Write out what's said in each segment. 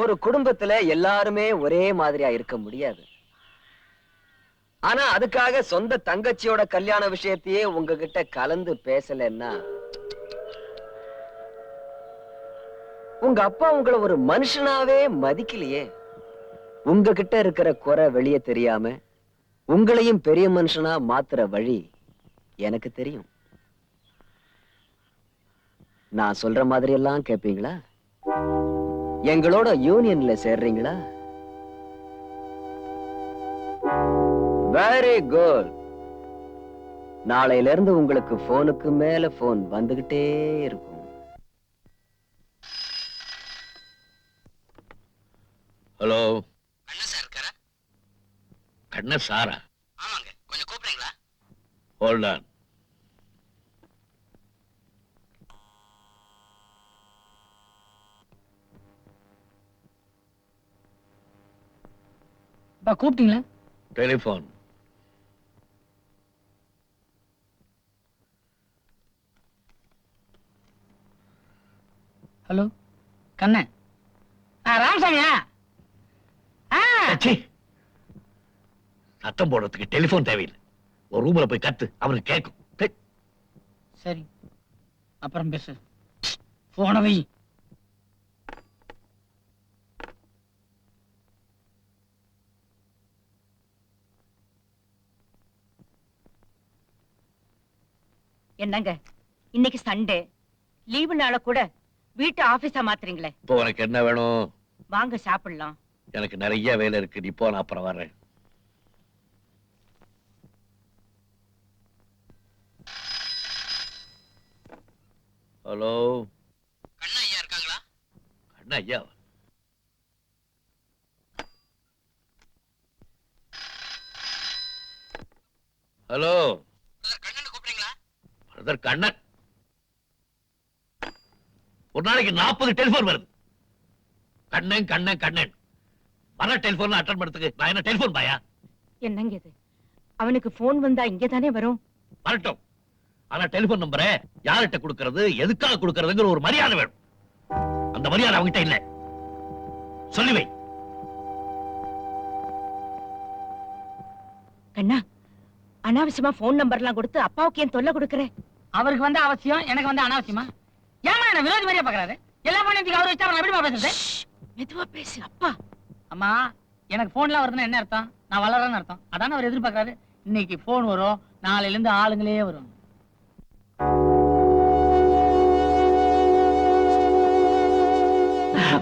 ஒரு குடும்பத்துல எல்லாருமே ஒரே மாதிரியா இருக்க முடியாது. ஆனா அதுக்காக சொந்த தங்கச்சியோட கல்யாண விஷயத்தையே உங்ககிட்ட கலந்து பேசலன்னா உங்க அப்பா உங்களை ஒரு மனுஷனாவே மதிக்கலையே. உங்ககிட்ட இருக்கிற குறை வெளியே தெரியாம உங்களையும் பெரிய மனுஷனா மாத்துற வழி எனக்கு தெரியும். நான் சொல்ற மாதிரி எல்லாம் கேப்பீங்களா? எங்களோட யூனியன்ல சேர்றீங்களா? வெரி குட் நாளையில இருந்து உங்களுக்கு போனுக்கு மேல போன் வந்துகிட்டே இருக்கும். ஹலோ அண்ணா சார் இருக்காரா? கண்ண சாரா? ஆமாங்க. கொஞ்சம் கூப்பிடுறீங்களா? ஹோல்ட் கூப்பிட்டீங்களா? டெலிஃபோன். ஹலோ கண்ணன் ராமசாமியா. சத்தம் போடுறதுக்கு டெலிஃபோன் தேவையில்லை. ஒரு ரூம்ல போய் கத்து அவருக்கு கேட்கும். சரி. அப்புறம் பேசு. போன என்னங்க? இன்னைக்கு சண்டே லீவு நாள கூட வீட்டு ஆபீஸா மாத்துறீங்களே. இப்போ உனக்கு என்ன வேணும்? வாங்க சாப்பிடலாம். எனக்கு நிறைய வேலை இருக்கு. நீ போ நான் அப்புறம் வரேன் ஹலோ? கண்ணா ஐயா இருக்காங்களா? அண்ணா ஐயா? ஹலோ? பிரதர் கண்ணன் ஒரு நாளைக்கு நாற்பது டெலிபோன் வருது. கண்ணன் கண்ணன் கண்ணன். வர டெலிபோன் அட்டன் பண்றதுக்கு நான் என்ன டெலிபோன் பாயா என்னங்க இது? அவனுக்கு போன் வந்தா இங்க தானே வரும்? வரட்டும். ஆனா டெலிபோன் நம்பரை யார்கிட்ட கொடுக்கறது எதுக்காக கொடுக்கறதுங்கிற ஒரு மரியாதை வேணும். அந்த மரியாதை அவங்கிட்ட இல்ல. சொல்லி வை. கண்ணா அனாவசியமா போன் நம்பர்லாம் கொடுத்து அப்பாவுக்கு ஏன் தொல்லை கொடுக்கற? அவருக்கு வந்து அவசியம் எனக்கு வந்து அனாவசியமா? ஏமா என்ன விரோதி மாதிரியா பாக்குறாரு? எல்லா பண்ணத்துக்கு அவர் வச்சா அவன் எப்படிமா பேசுறது? மெதுவா பேசு அப்பா. அம்மா எனக்கு போன்லாம் வருதுன்னா என்ன அர்த்தம்? நான் வளரேன்னு அர்த்தம். அதானே அவர் எதிர்பார்க்கறாரு. இன்னைக்கு போன் வரும் நாளையில இருந்து ஆளுங்களே வரும்.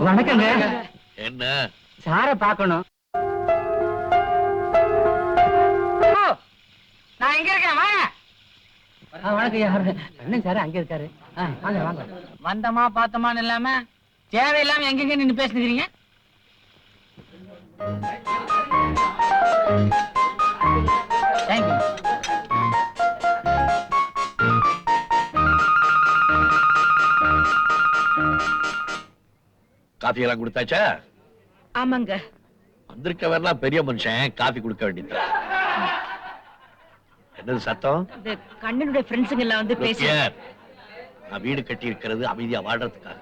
வணக்கங்க. என்ன? சார பாக்கணும். நான் எங்க இருக்கேன்? வணக்கம் சார் அங்க இருக்காரு. வாங்க வாங்க. வந்தமா பார்த்தமான்னு இல்லாம தேவையில்லாம எங்கெங்க நின்னு பேசுகிறீங்க தேங்க்யூ காஃபி எல்லாம் கொடுத்தாச்சா? ஆமாங்க. வந்திருக்கவரெல்லாம் பெரிய மனுஷன் காஃபி கொடுக்க வேண்டியது என்னது சத்தம்? இந்த கண்ணனுடைய ஃப்ரெண்ட்ஸுங்க எல்லாம் வந்து பேசி. நான் வீடு கட்டி இருக்கிறது அமைதியா வாழ்றதுக்காக.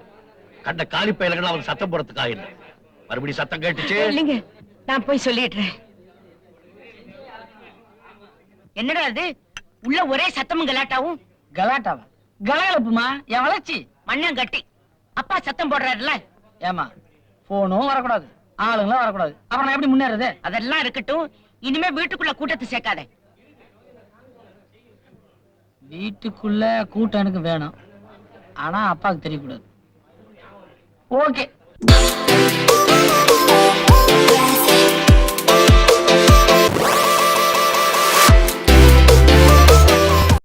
கண்ட காலி பயல்கள் அவன் சத்தம் போடுறதுக்காக இல்லை. மறுபடியும் சத்தம் கேட்டுச்சு. இல்லைங்க நான் போய் சொல்லிடுறேன். என்னடா அது? உள்ள ஒரே சத்தமும் கலாட்டாவும்? கலாட்டாவா? கலகலப்புமா என் வளர்ச்சி? மண்ணம் கட்டி அப்பா சத்தம் போடுறாருல ஏமா போனும் வரக்கூடாது. ஆளுங்களும் வரக்கூடாது. அப்புறம் எப்படி முன்னேறது? அதெல்லாம் இருக்கட்டும். இனிமே வீட்டுக்குள்ள கூட்டத்தை சேர்க்காத. வீட்டுக்குள்ள கூட்டம் எனக்கு வேணும். ஆனா அப்பாவுக்கு தெரியக்கூடாது. ஓகே.